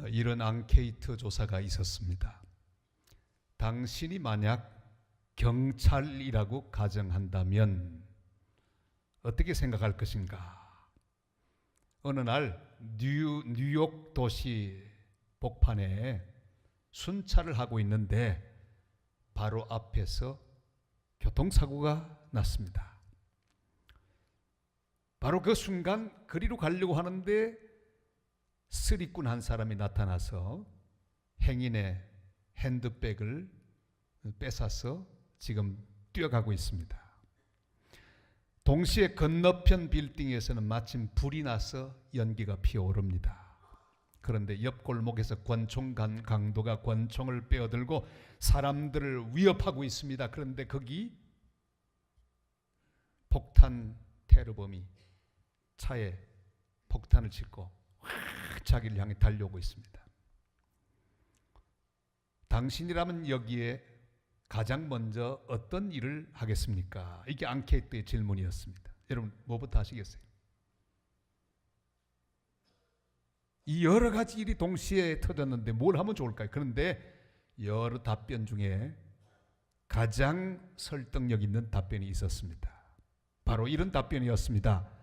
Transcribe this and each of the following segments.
어, 이런 앙케이트 조사가 있었습니다. 당신이 만약 경찰이라고 가정한다면 어떻게 생각할 것인가? 어느 날 뉴, 뉴욕 도시 복판에 순찰을 하고 있는데 바로 앞에서 교통사고가 났습니다. 바로 그 순간 그리로 가려고 하는데 쓰리꾼 한 사람이 나타나서 행인의 핸드백을 뺏어서 지금 뛰어가고 있습니다. 동시에 건너편 빌딩에서는 마침 불이 나서 연기가 피어오릅니다. 그런데 옆 골목에서 권총 간 강도가 권총을 빼어들고 사람들을 위협하고 있습니다. 그런데 거기 폭탄 테러범이 차에 폭탄을 확 자기를 향해 달려오고 있습니다. 당신이라면 여기에 가장 먼저 어떤 일을 하겠습니까? 이게 앙케이트의 질문이었습니다. 여러분 뭐부터 하시겠어요? 이 여러 가지 일이 동시에 터졌는데 뭘 하면 좋을까요? 그런데 여러 답변 중에 가장 설득력 있는 답변이 있었습니다. 바로 이런 답변이었습니다.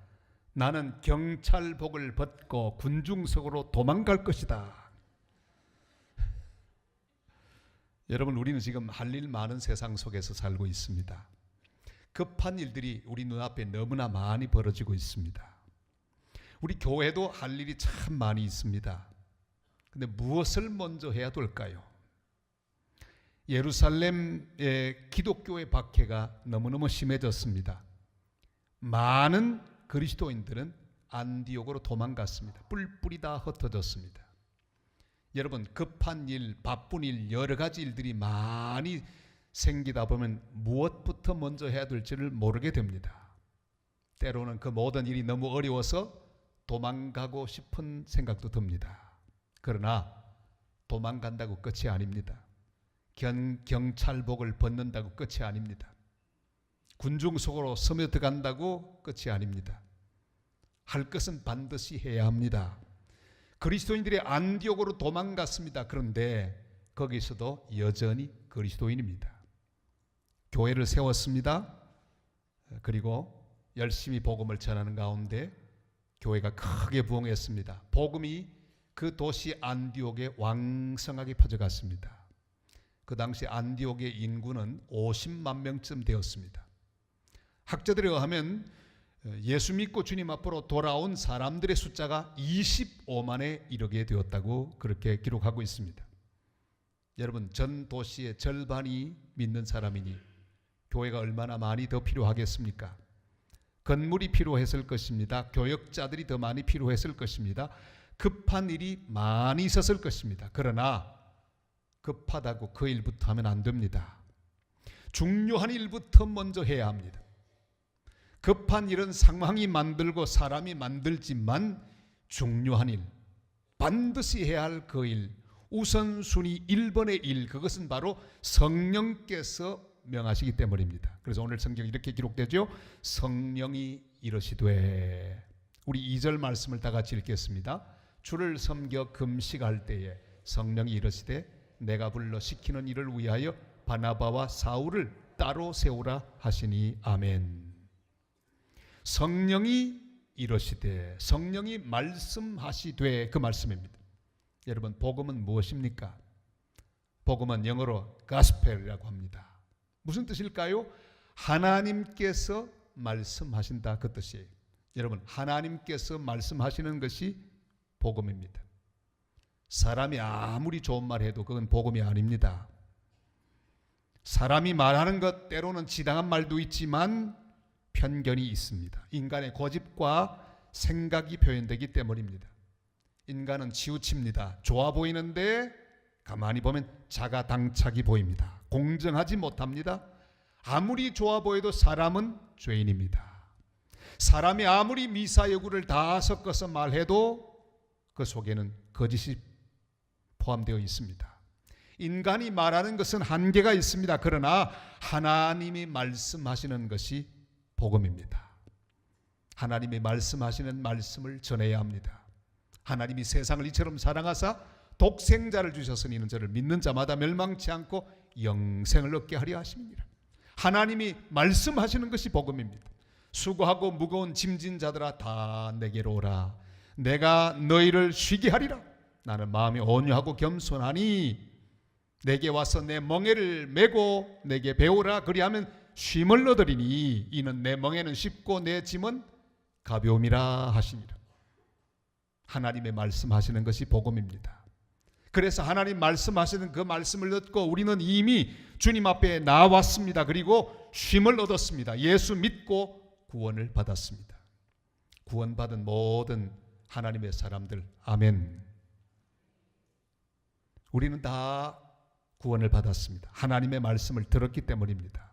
나는 경찰복을 벗고 군중석으로 도망갈 것이다. 여러분 우리는 지금 할 일 많은 세상 속에서 살고 있습니다. 급한 일들이 우리 눈앞에 너무나 많이 벌어지고 있습니다. 우리 교회도 할 일이 참 많이 있습니다. 근데 무엇을 먼저 해야 될까요? 예루살렘의 기독교의 박해가 너무너무 심해졌습니다. 많은 그리스도인들은 안디옥으로 도망갔습니다. 뿔뿔이 다 흩어졌습니다. 여러분 급한 일, 바쁜 일, 여러 가지 일들이 많이 생기다 보면 무엇부터 먼저 해야 될지를 모르게 됩니다. 때로는 그 모든 일이 너무 어려워서 도망가고 싶은 생각도 듭니다. 그러나 도망간다고 끝이 아닙니다. 경, 경찰복을 벗는다고 끝이 아닙니다. 군중 속으로 스며들어간다고 끝이 아닙니다. 할 것은 반드시 해야 합니다. 그리스도인들이 안디옥으로 도망갔습니다. 그런데 거기서도 여전히 그리스도인입니다. 교회를 세웠습니다. 그리고 열심히 복음을 전하는 가운데 교회가 크게 부흥했습니다. 복음이 그 도시 안디옥에 왕성하게 퍼져갔습니다. 그 당시 안디옥의 인구는 50만 명쯤 되었습니다. 학자들에 의하면 예수 믿고 주님 앞으로 돌아온 사람들의 숫자가 25만에 이르게 되었다고 그렇게 기록하고 있습니다. 여러분 전 도시의 절반이 믿는 사람이니 교회가 얼마나 많이 더 필요하겠습니까? 건물이 필요했을 것입니다. 교역자들이 더 많이 필요했을 것입니다. 급한 일이 많이 있었을 것입니다. 그러나 급하다고 그 일부터 하면 안 됩니다. 중요한 일부터 먼저 해야 합니다. 급한 일은 상황이 만들고 사람이 만들지만 중요한 일, 반드시 해야 할 그 일, 우선순위 1번의 일, 그것은 바로 성령께서 명하시기 때문입니다. 그래서 오늘 성경 이렇게 기록되죠. 성령이 이러시되 우리 2절 말씀을 다 같이 읽겠습니다. 주를 섬겨 금식할 때에 성령이 이러시되 내가 불러 시키는 일을 위하여 바나바와 사울을 따로 세우라 하시니 아멘. 성령이 이러시되 성령이 말씀하시되 그 말씀입니다. 여러분 복음은 무엇입니까? 복음은 영어로 가스펠이라고 합니다. 무슨 뜻일까요? 하나님께서 말씀하신다 그 뜻이에요. 여러분 하나님께서 말씀하시는 것이 복음입니다. 사람이 아무리 좋은 말 해도 그건 복음이 아닙니다. 사람이 말하는 것 때로는 지당한 말도 있지만 편견이 있습니다. 인간의 고집과 생각이 표현되기 때문입니다. 인간은 치우칩니다. 좋아 보이는데 가만히 보면 자가 당착이 보입니다. 공정하지 못합니다. 아무리 좋아 보여도 사람은 죄인입니다. 사람이 아무리 미사 여구를 다 섞어서 말해도 그 속에는 거짓이 포함되어 있습니다. 인간이 말하는 것은 한계가 있습니다. 그러나 하나님이 말씀하시는 것이 복음입니다. 하나님이 말씀하시는 말씀을 전해야 합니다. 하나님이 세상을 이처럼 사랑하사 독생자를 주셨으니 이는 저를 믿는 자마다 멸망치 않고 영생을 얻게 하려 하심이니라. 하나님이 말씀하시는 것이 복음입니다. 수고하고 무거운 짐진 자들아 다 내게로 오라. 내가 너희를 쉬게 하리라. 나는 마음이 온유하고 겸손하니 내게 와서 내 멍에를 메고 내게 배우라 그리하면 쉼을 얻으리니 이는 내 멍에는 쉽고 내 짐은 가벼움이라 하시니라. 하나님의 말씀하시는 것이 복음입니다. 그래서 하나님 말씀하시는 그 말씀을 듣고 우리는 이미 주님 앞에 나왔습니다. 그리고 쉼을 얻었습니다. 예수 믿고 구원을 받았습니다. 구원받은 모든 하나님의 사람들 아멘. 우리는 다 구원을 받았습니다. 하나님의 말씀을 들었기 때문입니다.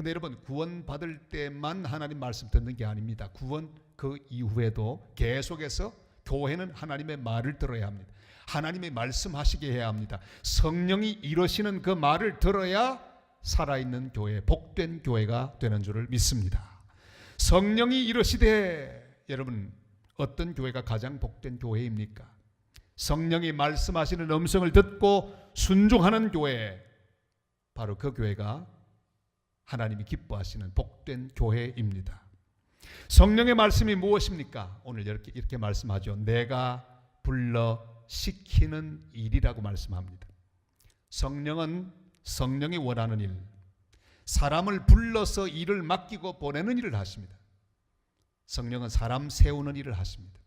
근데 여러분 구원받을 때만 하나님 말씀 듣는 게 아닙니다. 구원 그 이후에도 계속해서 교회는 하나님의 말을 들어야 합니다. 하나님의 말씀하시게 해야 합니다. 성령이 이러시는 그 말을 들어야 살아있는 교회, 복된 교회가 되는 줄을 믿습니다. 성령이 이러시되 여러분 어떤 교회가 가장 복된 교회입니까? 성령이 말씀하시는 음성을 듣고 순종하는 교회 바로 그 교회가 하나님이 기뻐하시는 복된 교회입니다. 성령의 말씀이 무엇입니까? 오늘 이렇게 이렇게 말씀하죠. 내가 불러 시키는 일이라고 말씀합니다. 성령은 성령이 원하는 일, 사람을 불러서 일을 맡기고 보내는 일을 하십니다. 성령은 사람 세우는 일을 하십니다.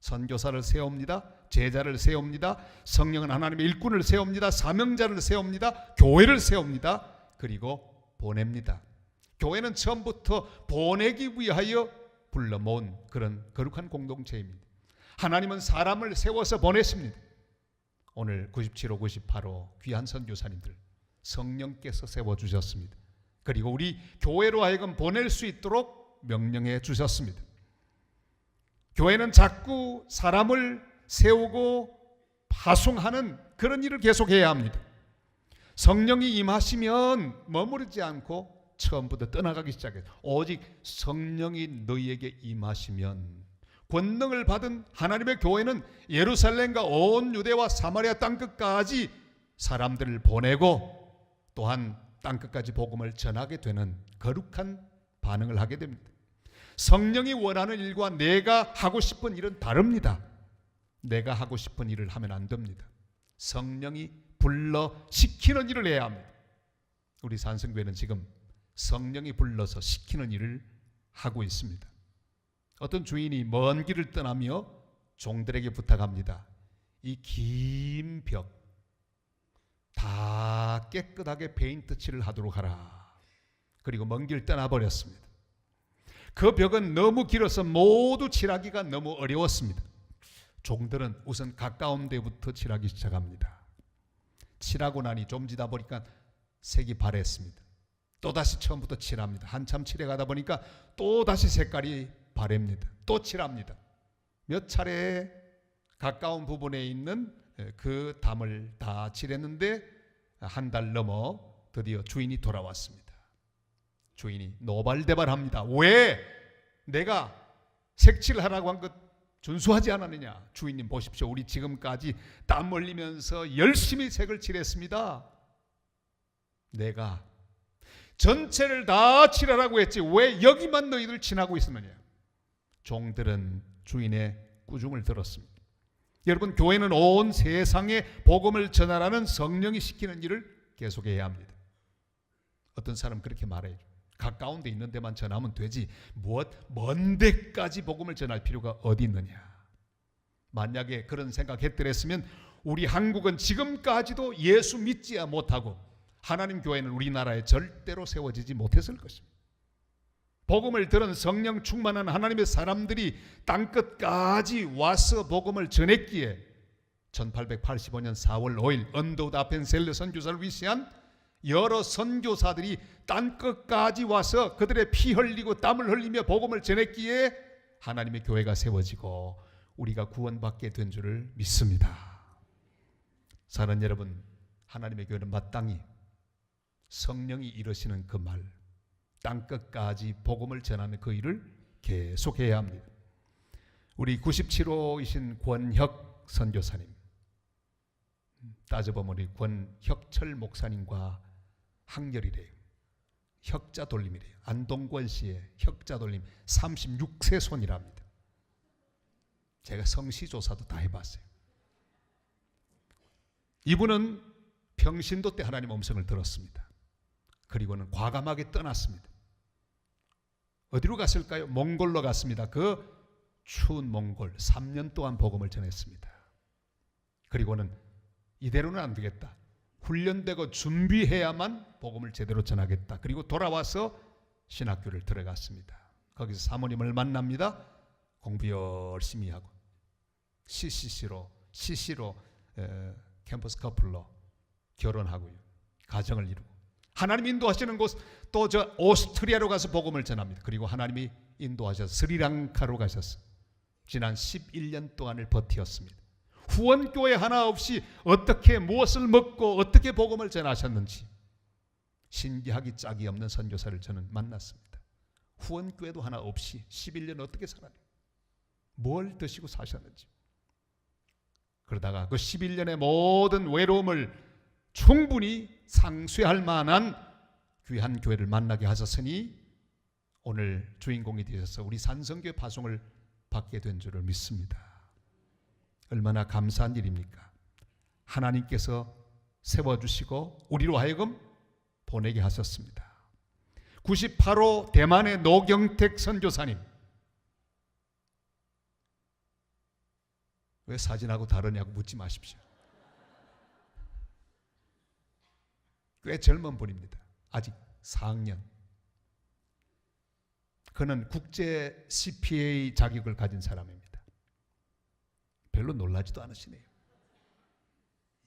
선교사를 세웁니다. 제자를 세웁니다. 성령은 하나님의 일꾼을 세웁니다. 사명자를 세웁니다. 교회를 세웁니다. 그리고 보냅니다. 교회는 처음부터 보내기 위하여 불러 모은 그런 거룩한 공동체입니다. 하나님은 사람을 세워서 보냈습니다. 오늘 97호, 98호 귀한 선교사님들 성령께서 세워 주셨습니다. 그리고 우리 교회로 하여금 보낼 수 있도록 명령해 주셨습니다. 교회는 자꾸 사람을 세우고 파송하는 그런 일을 계속해야 합니다. 성령이 임하시면 머무르지 않고 처음부터 떠나가기 시작해요. 오직 성령이 너희에게 임하시면 권능을 받은 하나님의 교회는 예루살렘과 온 유대와 사마리아 땅 끝까지 사람들을 보내고 또한 땅 끝까지 복음을 전하게 되는 거룩한 반응을 하게 됩니다. 성령이 원하는 일과 내가 하고 싶은 일은 다릅니다. 내가 하고 싶은 일을 하면 안 됩니다. 성령이 불러 시키는 일을 해야 합니다. 우리 산성교회는 지금 성령이 불러서 시키는 일을 하고 있습니다. 어떤 주인이 먼 길을 떠나며 종들에게 부탁합니다. 이 긴 벽 다 깨끗하게 페인트 칠을 하도록 하라. 그리고 먼 길 떠나버렸습니다. 그 벽은 너무 길어서 모두 칠하기가 너무 어려웠습니다. 종들은 우선 가까운 데부터 칠하기 시작합니다. 칠하고 나니 좀 지다 보니까 색이 바랬습니다. 또다시 처음부터 칠합니다. 한참 칠해 가다 보니까 또다시 색깔이 바랍니다. 또 칠합니다. 몇 차례 가까운 부분에 있는 그 담을 다 칠했는데 한 달 넘어 드디어 주인이 돌아왔습니다. 주인이 노발대발합니다. 왜 내가 색칠하라고 한 것 준수하지 않았느냐? 주인님 보십시오. 우리 지금까지 땀 흘리면서 열심히 색을 칠했습니다. 내가 전체를 다 칠하라고 했지 왜 여기만 너희들 칠하고 있었느냐? 종들은 주인의 꾸중을 들었습니다. 여러분 교회는 온 세상에 복음을 전하라는 성령이 시키는 일을 계속해야 합니다. 어떤 사람 그렇게 말해요. 가까운 데 있는 데만 전하면 되지 무엇 먼 데까지 복음을 전할 필요가 어디 있느냐. 만약에 그런 생각했더랬으면 우리 한국은 지금까지도 예수 믿지 못하고 하나님 교회는 우리나라에 절대로 세워지지 못했을 것입니다. 복음을 들은 성령 충만한 하나님의 사람들이 땅 끝까지 와서 복음을 전했기에 1885년 4월 5일 언더우드 아펜셀르 선교사를 위시한 여러 선교사들이 땅 끝까지 와서 그들의 피 흘리고 땀을 흘리며 복음을 전했기에 하나님의 교회가 세워지고 우리가 구원받게 된 줄을 믿습니다. 사는 여러분, 하나님의 교회는 마땅히 성령이 이루시는 그 말, 땅 끝까지 복음을 전하는 그 일을 계속해야 합니다. 우리 97호이신 권혁 선교사님, 따져보면 우리 권혁철 목사님과 학렬이래요. 혁자 돌림이래요. 안동권 씨의 혁자 돌림 36세 손이랍니다. 제가 성시 조사도 다 해봤어요. 이분은 평신도 때 하나님 음성을 들었습니다. 그리고는 과감하게 떠났습니다. 어디로 갔을까요? 몽골로 갔습니다. 그 추운 몽골 3년 동안 복음을 전했습니다. 그리고는 이대로는 안 되겠다. 훈련되고 준비해야만 복음을 제대로 전하겠다. 그리고 돌아와서 신학교를 들어갔습니다. 거기서 사모님을 만납니다. 공부 열심히 하고 CCC로 CC로 에, 캠퍼스 커플로 결혼하고요. 가정을 이루고 하나님 인도하시는 곳 또 저 오스트리아로 가서 복음을 전합니다. 그리고 하나님이 인도하셔서 스리랑카로 가셨어. 지난 11년 동안을 버티었습니다. 후원교회 하나 없이 어떻게 무엇을 먹고 어떻게 복음을 전하셨는지 신기하기 짝이 없는 선교사를 저는 만났습니다. 후원교회도 하나 없이 11년 어떻게 살아요? 뭘 드시고 사셨는지. 그러다가 그 11년의 모든 외로움을 충분히 상쇄할 만한 귀한 교회를 만나게 하셨으니 오늘 주인공이 되셔서 우리 산성교회 파송을 받게 된 줄을 믿습니다. 얼마나 감사한 일입니까? 하나님께서 세워주시고 우리로 하여금 보내게 하셨습니다. 98호 대만의 노경택 선교사님 왜 사진하고 다르냐고 묻지 마십시오. 꽤 젊은 분입니다. 아직 4학년. 그는 국제 CPA 자격을 가진 사람입니다. 별로 놀라지도 않으시네요.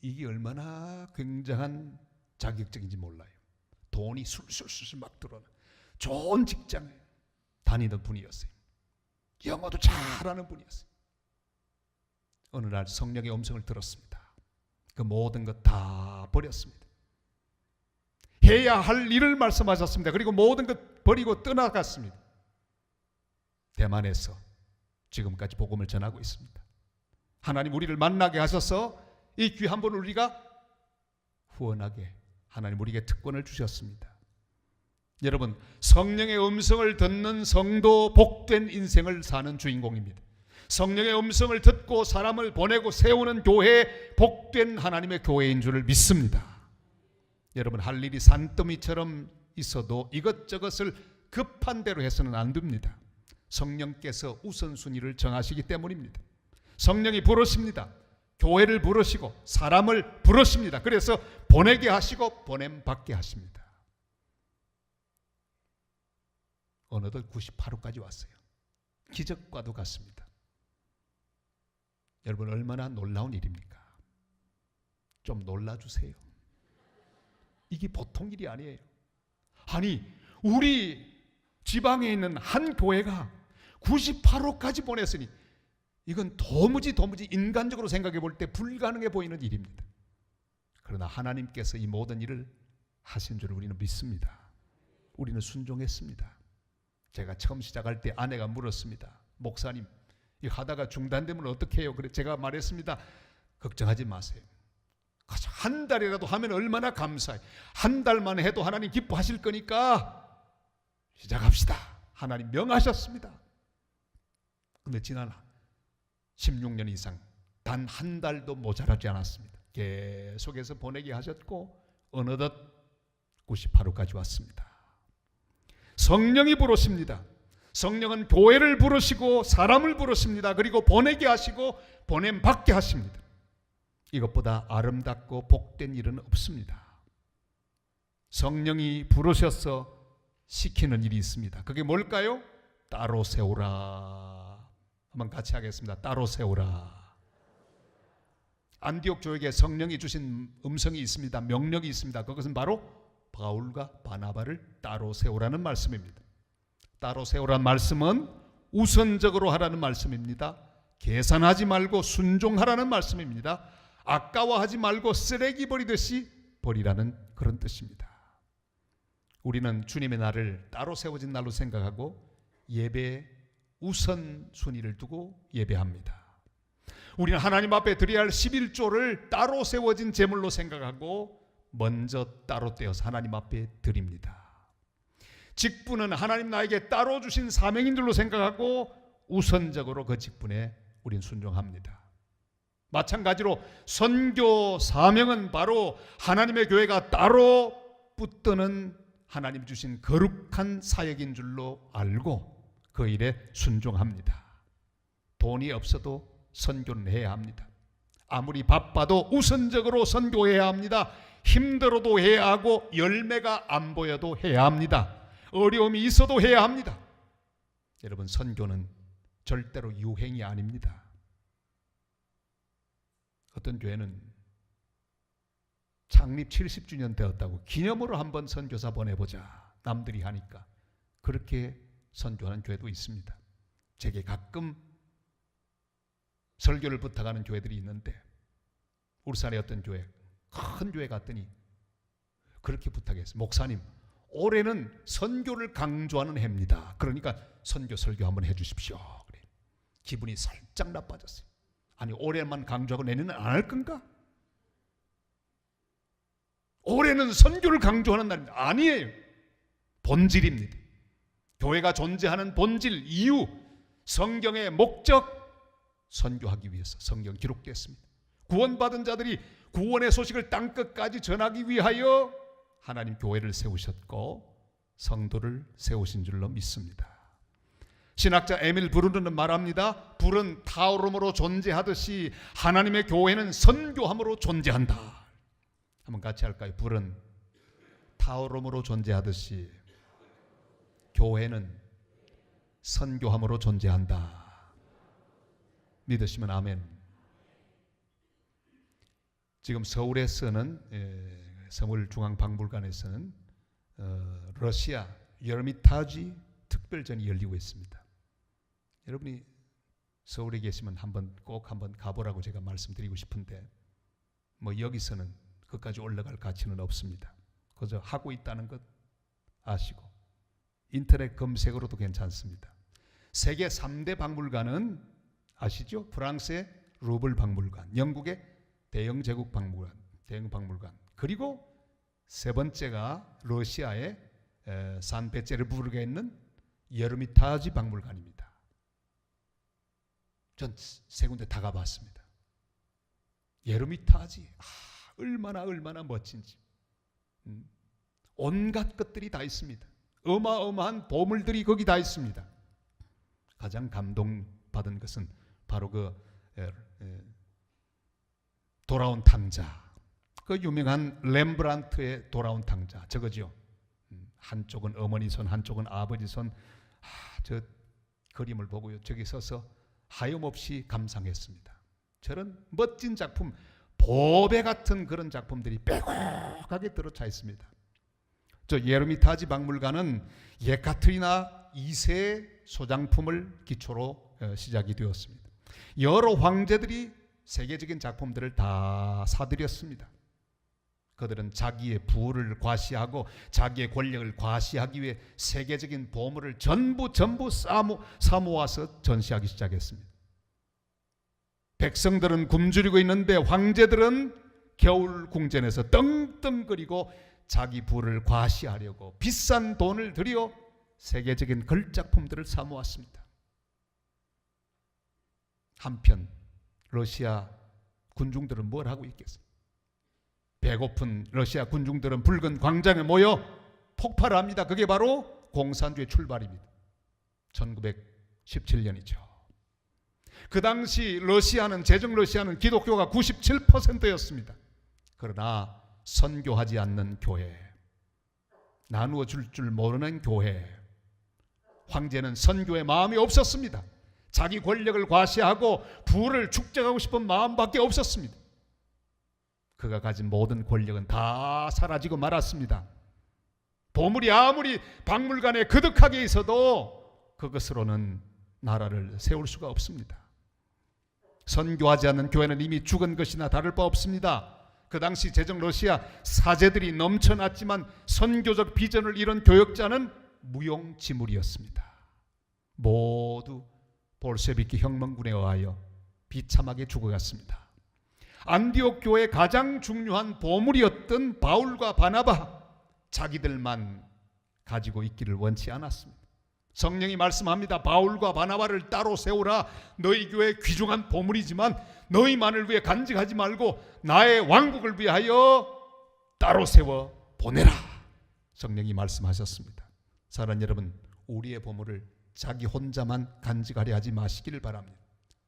이게 얼마나 굉장한 자격증인지 몰라요. 돈이 술술술 막 들어오는 좋은 직장에 다니던 분이었어요. 영어도 잘하는 분이었어요. 어느 날 성령의 음성을 들었습니다. 그 모든 것 다 버렸습니다. 해야 할 일을 말씀하셨습니다. 그리고 모든 것 버리고 떠나갔습니다. 대만에서 지금까지 복음을 전하고 있습니다. 하나님 우리를 만나게 하셔서 이 귀한 분을 우리가 후원하게 하나님 우리에게 특권을 주셨습니다. 여러분 성령의 음성을 듣는 성도 복된 인생을 사는 주인공입니다. 성령의 음성을 듣고 사람을 보내고 세우는 교회 복된 하나님의 교회인 줄을 믿습니다. 여러분 할 일이 산더미처럼 있어도 이것저것을 급한 대로 해서는 안 됩니다. 성령께서 우선순위를 정하시기 때문입니다. 성령이 부르십니다. 교회를 부르시고 사람을 부르십니다. 그래서 보내게 하시고 보냄 받게 하십니다. 어느덧 98호까지 왔어요. 기적과도 같습니다. 여러분 얼마나 놀라운 일입니까? 좀 놀라주세요. 이게 보통 일이 아니에요. 아니 우리 지방에 있는 한 교회가 98호까지 보냈으니 이건 도무지 도무지 인간적으로 생각해 볼 때 불가능해 보이는 일입니다. 그러나 하나님께서 이 모든 일을 하신 줄 우리는 믿습니다. 우리는 순종했습니다. 제가 처음 시작할 때 아내가 물었습니다. 목사님, 이 하다가 중단되면 어떻게 해요? 그래 제가 말했습니다. 걱정하지 마세요. 한 달이라도 하면 얼마나 감사해. 한 달만 해도 하나님 기뻐하실 거니까 시작합시다. 하나님 명하셨습니다. 근데 지난 16년 이상 단 한 달도 모자라지 않았습니다. 계속해서 보내게 하셨고 어느덧 98호까지 왔습니다. 성령이 부르십니다. 성령은 교회를 부르시고 사람을 부르십니다. 그리고 보내게 하시고 보냄 받게 하십니다. 이것보다 아름답고 복된 일은 없습니다. 성령이 부르셔서 시키는 일이 있습니다. 그게 뭘까요? 따로 세우라. 한번 같이 하겠습니다. 따로 세우라. 안디옥 교회에 성령이 주신 음성이 있습니다. 명령이 있습니다. 그것은 바로 바울과 바나바를 따로 세우라는 말씀입니다. 따로 세우라는 말씀은 우선적으로 하라는 말씀입니다. 계산하지 말고 순종하라는 말씀입니다. 아까워하지 말고 쓰레기 버리듯이 버리라는 그런 뜻입니다. 우리는 주님의 날을 따로 세워진 날로 생각하고 예배 우선 순위를 두고 예배합니다. 우리는 하나님 앞에 드려야 할 11조를 따로 세워진 제물로 생각하고 먼저 따로 떼어서 하나님 앞에 드립니다. 직분은 하나님 나에게 따로 주신 사명인 줄로 생각하고 우선적으로 그 직분에 우린 순종합니다. 마찬가지로 선교 사명은 바로 하나님의 교회가 따로 붙드는 하나님 주신 거룩한 사역인 줄로 알고 그 일에 순종합니다. 돈이 없어도 선교는 해야 합니다. 아무리 바빠도 우선적으로 선교해야 합니다. 힘들어도 해야 하고 열매가 안 보여도 해야 합니다. 어려움이 있어도 해야 합니다. 여러분 선교는 절대로 유행이 아닙니다. 어떤 교회는 창립 70주년 되었다고 기념으로 한번 선교사 보내보자 남들이 하니까 그렇게 선교하는 교회도 있습니다. 제게 가끔 설교를 부탁하는 교회들이 있는데 울산의 어떤 교회 큰 교회 갔더니 그렇게 부탁했어요. 목사님 올해는 선교를 강조하는 해입니다. 그러니까 선교 설교 한번 해주십시오. 그래. 기분이 살짝 나빠졌어요. 아니 올해만 강조하고 내년은 안 할 건가? 올해는 선교를 강조하는 날입니다. 아니에요. 본질입니다. 교회가 존재하는 본질, 이유, 성경의 목적, 선교하기 위해서 성경 기록됐습니다. 구원받은 자들이 구원의 소식을 땅 끝까지 전하기 위하여 하나님 교회를 세우셨고 성도를 세우신 줄로 믿습니다. 신학자 에밀 브루는 말합니다. 불은 타오름으로 존재하듯이 하나님의 교회는 선교함으로 존재한다. 한번 같이 할까요? 불은 타오름으로 존재하듯이 교회는 선교함으로 존재한다. 믿으시면 아멘. 지금 서울에서는 예, 서울중앙박물관에서는 어, 러시아 여르미타지 특별전이 열리고 있습니다. 여러분이 서울에 계시면 한번 꼭 한번 가보라고 제가 말씀드리고 싶은데 뭐 여기서는 그까지 올라갈 가치는 없습니다. 그저 하고 있다는 것 아시고 인터넷 검색으로도 괜찮습니다. 세계 3대 박물관은 아시죠? 프랑스의 루블 박물관, 영국의 대영 제국 박물관, 대영 박물관. 그리고 세 번째가 러시아의 에, 산페테르부르크에 있는 예르미타지 박물관입니다. 전 세 군데 다 가봤습니다. 예르미타지 아, 얼마나 얼마나 멋진지 음, 온갖 것들이 다 있습니다. 어마어마한 보물들이 거기 다 있습니다. 가장 감동받은 것은 바로 그 돌아온 탕자. 그 유명한 렘브란트의 돌아온 탕자. 저거죠. 음, 한쪽은 어머니 손, 한쪽은 아버지 손. 아, 저 그림을 보고요. 저기 서서 하염없이 감상했습니다. 저런 멋진 작품, 보배 같은 그런 작품들이 빼곡하게 들어차 있습니다. 저 예르미타지 박물관은 예카트리나 2세 소장품을 기초로 어, 시작이 되었습니다. 여러 황제들이 세계적인 작품들을 다 사들였습니다. 그들은 자기의 부를 과시하고 자기의 권력을 과시하기 위해 세계적인 보물을 전부 전부 사모, 사모아서 전시하기 시작했습니다. 백성들은 굶주리고 있는데 황제들은 겨울 궁전에서 떵떵거리고 자기 부를 과시하려고 비싼 돈을 들여 세계적인 걸작품들을 사모았습니다. 한편 러시아 군중들은 뭘 하고 있겠어요? 배고픈 러시아 군중들은 붉은 광장에 모여 폭발합니다. 그게 바로 공산주의 출발입니다. 1917년이죠. 그 당시 러시아는 제정 러시아는 기독교가 97%였습니다. 그러나 선교하지 않는 교회, 나누어 줄 줄 모르는 교회, 황제는 선교에 마음이 없었습니다. 자기 권력을 과시하고 부를 축적하고 싶은 마음밖에 없었습니다. 그가 가진 모든 권력은 다 사라지고 말았습니다. 보물이 아무리 박물관에 그득하게 있어도 그것으로는 나라를 세울 수가 없습니다. 선교하지 않는 교회는 이미 죽은 것이나 다를 바 없습니다. 그 당시 제정 러시아 사제들이 넘쳐났지만 선교적 비전을 이룬 교역자는 무용지물이었습니다. 모두 볼셰비키 혁명군에 의하여 비참하게 죽어갔습니다. 안디옥 교회 가장 중요한 보물이었던 바울과 바나바 자기들만 가지고 있기를 원치 않았습니다. 성령이 말씀합니다. 바울과 바나바를 따로 세우라. 너희 교회 귀중한 보물이지만 너희만을 위해 간직하지 말고 나의 왕국을 위하여 따로 세워 보내라. 성령이 말씀하셨습니다. 사랑 여러분, 우리의 보물을 자기 혼자만 간직하려 하지 마시기를 바랍니다.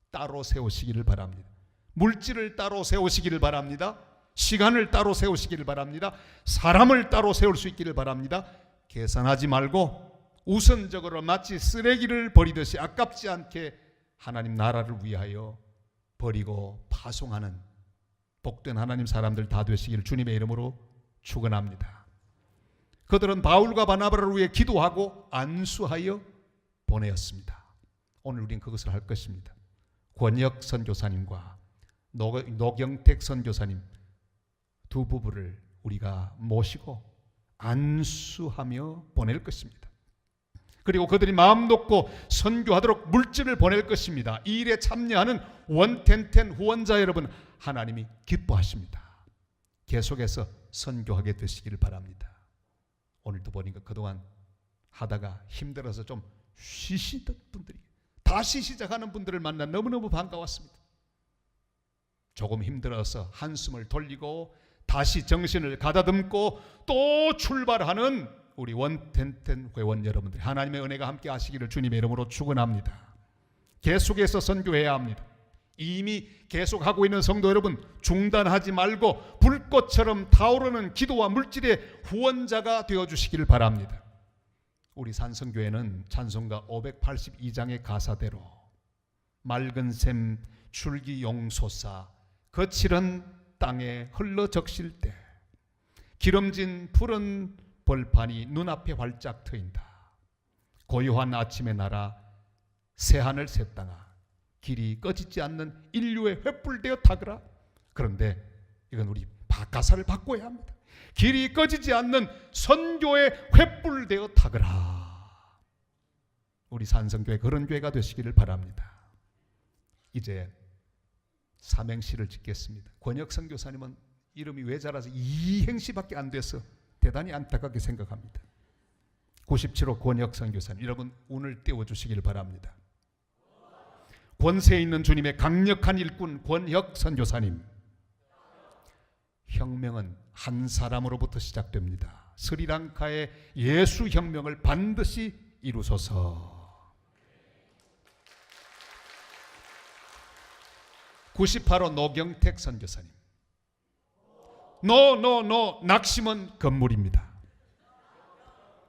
따로 세우시기를 바랍니다. 물질을 따로 세우시기를 바랍니다. 시간을 따로 세우시기를 바랍니다. 사람을 따로 세울 수 있기를 바랍니다. 계산하지 말고 우선적으로 마치 쓰레기를 버리듯이 아깝지 않게 하나님 나라를 위하여 버리고 파송하는 복된 하나님 사람들 다 되시기를 주님의 이름으로 축원합니다. 그들은 바울과 바나바를 위해 기도하고 안수하여 보내었습니다. 오늘 우리는 그것을 할 것입니다. 권혁 선교사님과 노- 노경택 선교사님 두 부부를 우리가 모시고 안수하며 보낼 것입니다. 그리고 그들이 마음 놓고 선교하도록 물질을 보낼 것입니다. 이 일에 참여하는 원텐텐 후원자 여러분 하나님이 기뻐하십니다. 계속해서 선교하게 되시기를 바랍니다. 오늘도 보니까 그동안 하다가 힘들어서 좀 쉬시던 분들이 다시 시작하는 분들을 만나 너무너무 반가웠습니다. 조금 힘들어서 한숨을 돌리고 다시 정신을 가다듬고 또 출발하는 우리 원텐텐 회원 여러분들 하나님의 은혜가 함께 하시기를 주님의 이름으로 축원합니다. 계속해서 선교해야 합니다. 이미 계속하고 있는 성도 여러분 중단하지 말고 불꽃처럼 타오르는 기도와 물질의 후원자가 되어 주시기를 바랍니다. 우리 산성교회는 찬송가 582장의 가사대로 맑은 샘 줄기 용솟아 거칠은 땅에 흘러 적실 때 기름진 푸른 벌판이 눈앞에 활짝 트인다. 고요한 아침의 나라 새하늘 새 땅아 길이 꺼지지 않는 인류의 횃불되어 타거라. 그런데 이건 우리 가사를 바꿔야 합니다. 길이 꺼지지 않는 선교의 횃불되어 타거라. 우리 산성교회 그런 교회가 되시기를 바랍니다. 이제 삼행시를 짓겠습니다. 권혁 선 교사님은 이름이 왜 자라서 이행시밖에 안 돼서 대단히 안타깝게 생각합니다. 97호 권혁 선 교사님 여러분 운을 띄워 주시기를 바랍니다. 권세 있는 주님의 강력한 일꾼 권혁 선 교사님 혁명은 한 사람으로부터 시작됩니다. 스리랑카의 예수 혁명을 반드시 이루소서. 98호 노경택 선교사님. 노, 노, 노, 낙심은 건물입니다.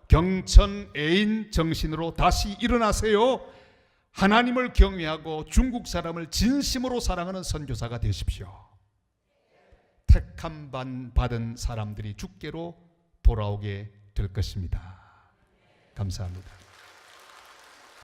경천 애인 정신으로 다시 일어나세요. 하나님을 경외하고 중국 사람을 진심으로 사랑하는 선교사가 되십시오. 택함 반- 받은 사람들이 주께로 돌아오게 될 것입니다. 감사합니다.